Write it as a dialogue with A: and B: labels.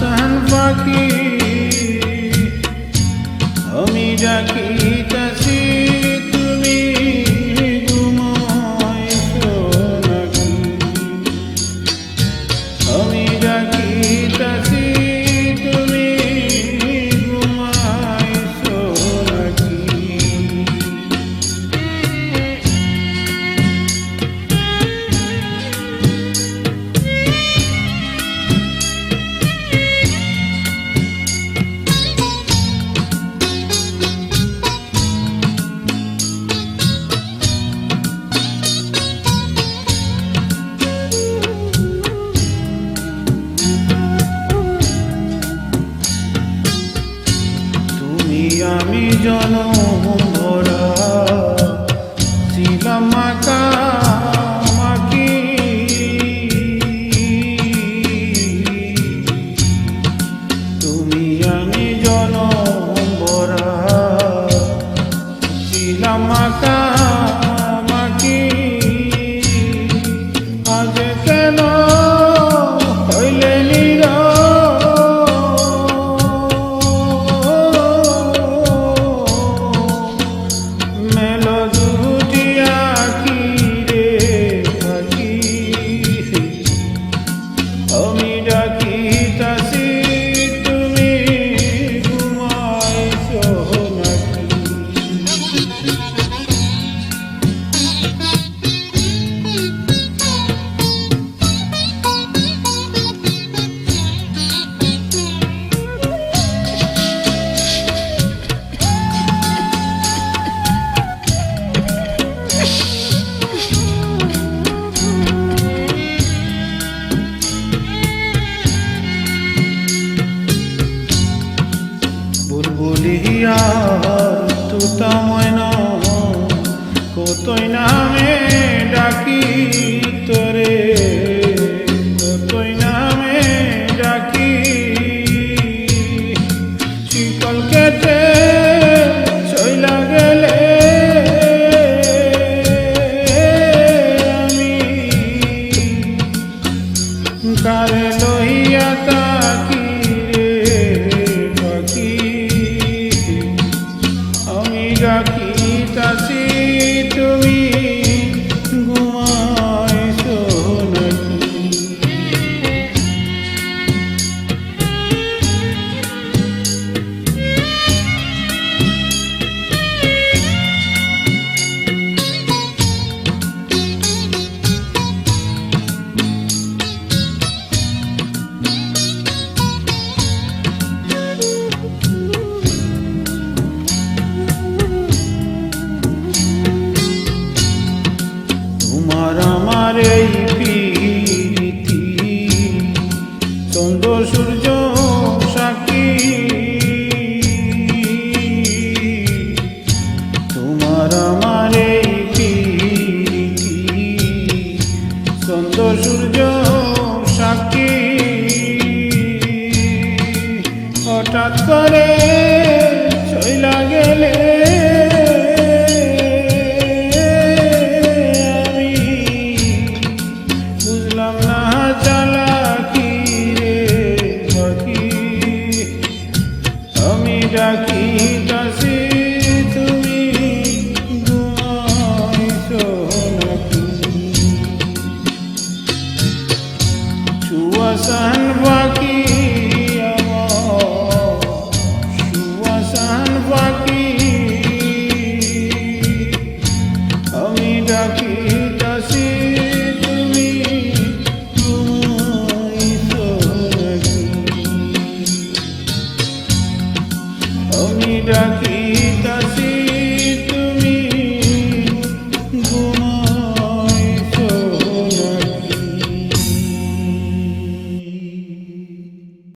A: হাসান পাখি আমি ডাকি আমি জনম। কতই নামে ডাকি তোরে কতই নামে ডাকি। শিকল কেটে চইলা গেলে আমি কারে লইয়া তাকি রে পাখি আমি ডাকি We. হঠাৎ করে চইলা গেলে আমি বুঝলাম না চালাকি রে ডাকি